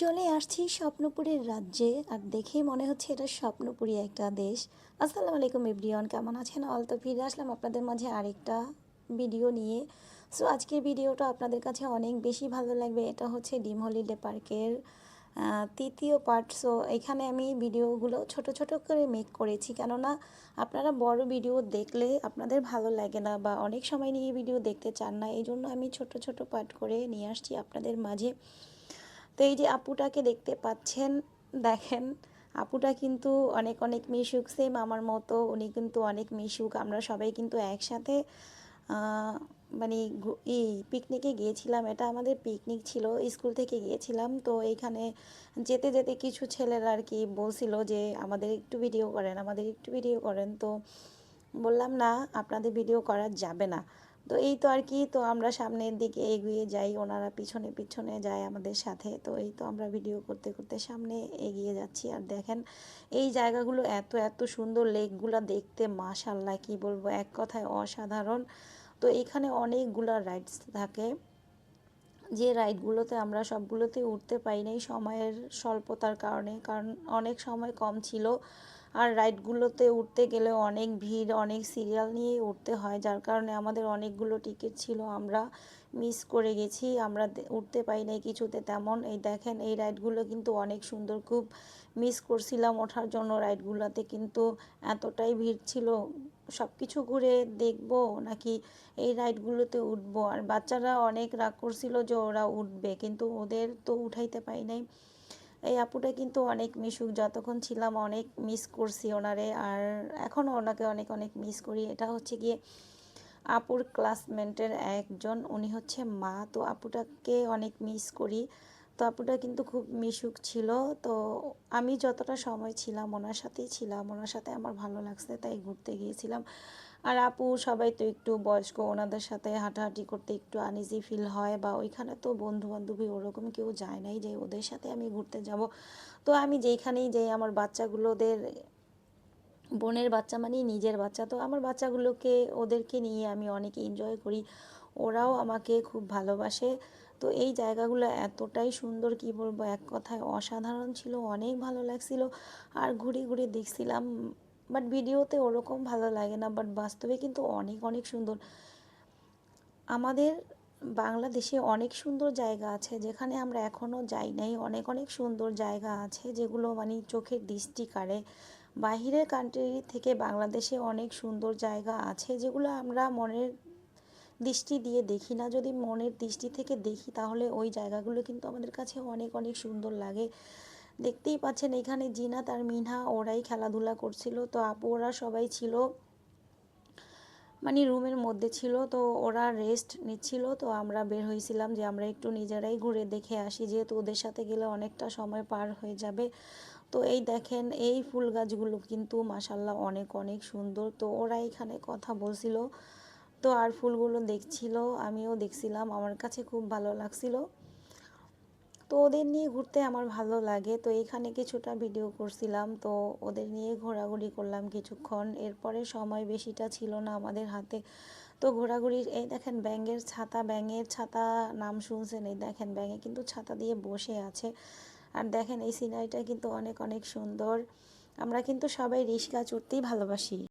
চলে আসছি স্বপ্নপুরের রাজ্যে, আর দেখেই মনে হচ্ছে এটা স্বপ্নপুরী একটা দেশ। আসসালামু আলাইকুম এভরিওয়ান, কেমন আছেন? অল তো ফিরে আসলাম আপনাদের মাঝে আরেকটা ভিডিও নিয়ে। সো, আজকের ভিডিওটা আপনাদের কাছে অনেক বেশি ভালো লাগবে। এটা হচ্ছে ডিম হলিডে পার্কের তৃতীয় পার্ট। সো, এখানে আমি ভিডিওগুলো ছোট ছোট করে মেক করেছি। কেননা, আপনারা বড় ভিডিও দেখলে আপনাদের ভালো লাগে না বা অনেক সময় নিয়ে ভিডিও দেখতে চান না এই জন্য আমি ছোট ছোট পার্ট করে নিয়ে আসছি আপনাদের মাঝে। এই যে আপুটাকে দেখতে পাচ্ছেন, দেখেন, আপুটা কিন্তু অনেক অনেক মিশুক সেম আমার মতো, উনি কিন্তু অনেক মিশুক, আমরা সবাই কিন্তু একসাথে মানে এই পিকনিকে গিয়েছিলাম, এটা আমাদের পিকনিক ছিল স্কুল থেকে গিয়েছিলাম, তো এইখানে যেতে যেতে কিছু ছেলেরা আর কি বলছিল যে, আমাদের একটু ভিডিও করেন, আমাদের একটু ভিডিও করেন। তো বললাম, না, আপনাদের ভিডিও করা যাবে না। তো এই তো আর কি, তো আমরা সামনের দিকে এগিয়ে যাই, ওনারা পিছনে পিছনে যায় আমাদের সাথে। তো এই তো আমরা ভিডিও করতে করতে সামনে এগিয়ে যাচ্ছি। আর দেখেন, এই জায়গাগুলো এত এত সুন্দর লেকগুলো দেখতে মাশাল্লাহ কি বলব, এক কথায় অসাধারণ। তো এখানে অনেকগুলা রাইডস থাকে। যে রাইডগুলোতে আমরা সবগুলোতে উঠতে পাই নাই সময়ের স্বল্পতার কারণে, কারণ অনেক সময় কম ছিল। আর রাইডগুলোতে উঠতে গেলে অনেক ভিড়, অনেক সিরিয়াল নিয়েই উঠতে হয়। যার কারণে আমাদের অনেকগুলো টিকিট ছিল, আমরা মিস করে গেছি, আমরা উঠতে পাই নাই কিছুতে তেমন। এই দেখেন, এই রাইডগুলো কিন্তু অনেক সুন্দর। খুব মিস করছিলাম ওঠার জন্য রাইডগুলোতে, কিন্তু এতটাই ভিড় ছিল। সব কিছু ঘুরে দেখব নাকি এই রাইডগুলোতে উঠবো? আর বাচ্চারা অনেক রাগ করছিল যে ওরা উঠবে, কিন্তু ওদের তো উঠাইতে পাই নাই। এই আপুটা কিন্তু অনেক মিশুক। যতক্ষণ ছিলাম অনেক মিস করছি ওনারে, আর এখনও ওনাকে অনেক অনেক মিস করি। এটা হচ্ছে গিয়ে আপুর ক্লাসমেটের একজন, উনি হচ্ছে মা। তো আপুটাকে অনেক মিস করি। তো আপুটা কিন্তু খুব মিশুক ছিল। তো আমি যতটা সময় ছিলাম, ওনার সাথেই ছিলাম। ওনার সাথে আমার ভালো লাগছে, তাই ঘুরতে গিয়েছিলাম। আর আপু, সবাই তো একটু বয়স্ক, ওনাদের সাথে হাঁটাহাঁটি করতে একটু আনইজি ফিল হয় বা ওইখানে তো বন্ধু বান্ধবী ওরকম কেউ যায় নাই যে ওদের সাথে আমি ঘুরতে যাব। তো আমি যেইখানেই যাই, আমার বাচ্চাগুলোদের, বোনের বাচ্চা মানেই নিজের বাচ্চা, তো আমার বাচ্চাগুলোকে, ওদেরকে নিয়ে আমি অনেক এনজয় করি। ওরাও আমাকে খুব ভালোবাসে। তো এই জায়গাগুলো এতটাই সুন্দর, কি বলব, এক কথায় অসাধারণ ছিল, অনেক ভালো লাগছিল। আর ঘুরে ঘুরে দেখছিলাম বাট ভিডিওতে ওরকম ভালো লাগে না বাট বাস্তবে কিন্তু অনেক অনেক সুন্দর। আমাদের বাংলাদেশে অনেক সুন্দর জায়গা আছে, যেখানে আমরা এখনও যাই নাই। অনেক অনেক সুন্দর জায়গা আছে, যেগুলো মানে চোখের দৃষ্টি কাড়ে। বাহিরের কান্ট্রি থেকে বাংলাদেশে অনেক সুন্দর জায়গা আছে, যেগুলো আমরা মনের দৃষ্টি দিয়ে দেখি না। যদি মনের দৃষ্টি থেকে দেখি, তাহলে ওই জায়গাগুলো কিন্তু আমাদের কাছে অনেক অনেক সুন্দর লাগে। দেখতেই পাচ্ছেন এখানে জিনাত আর মিনহা ওরাই খেলাধুলা করছিল। তো আপু, ওরা সবাই ছিল মানে রুমের মধ্যে ছিল, তো ওরা রেস্ট নিচ্ছিল। তো আমরা বের হয়েছিলাম যে আমরা একটু নিজেরাই ঘুরে দেখে আসি, যেহেতু ওদের সাথে গেলে অনেকটা সময় পার হয়ে যাবে। তো এই দেখেন, এই ফুল গাছগুলো কিন্তু মাসাল্লাহ অনেক অনেক সুন্দর। তো ওরা এখানে কথা বলছিল। তো আর ফুলগুলো দেখছিল, আমিও দেখছিলাম, আমার কাছে খুব ভালো লাগছিল। তো ওদের নিয়ে ঘুরতে আমার ভালো লাগে। তো এখানে কিছুটা ভিডিও করছিলাম। তো ওদের নিয়ে ঘোরাঘুরি করলাম কিছুক্ষণ। এরপরে সময় বেশিটা ছিল না আমাদের হাতে। তো ঘোরাঘুরির এই দেখেন ব্যাঙের ছাতা ব্যাঙের ছাতা নাম শুনছেন? এই দেখেন ব্যাঙে কিন্তু ছাতা দিয়ে বসে আছে। আর দেখেন এই সিনারিটা কিন্তু অনেক অনেক সুন্দর। আমরা কিন্তু সবাই রিস্কা চড়তেই ভালোবাসি।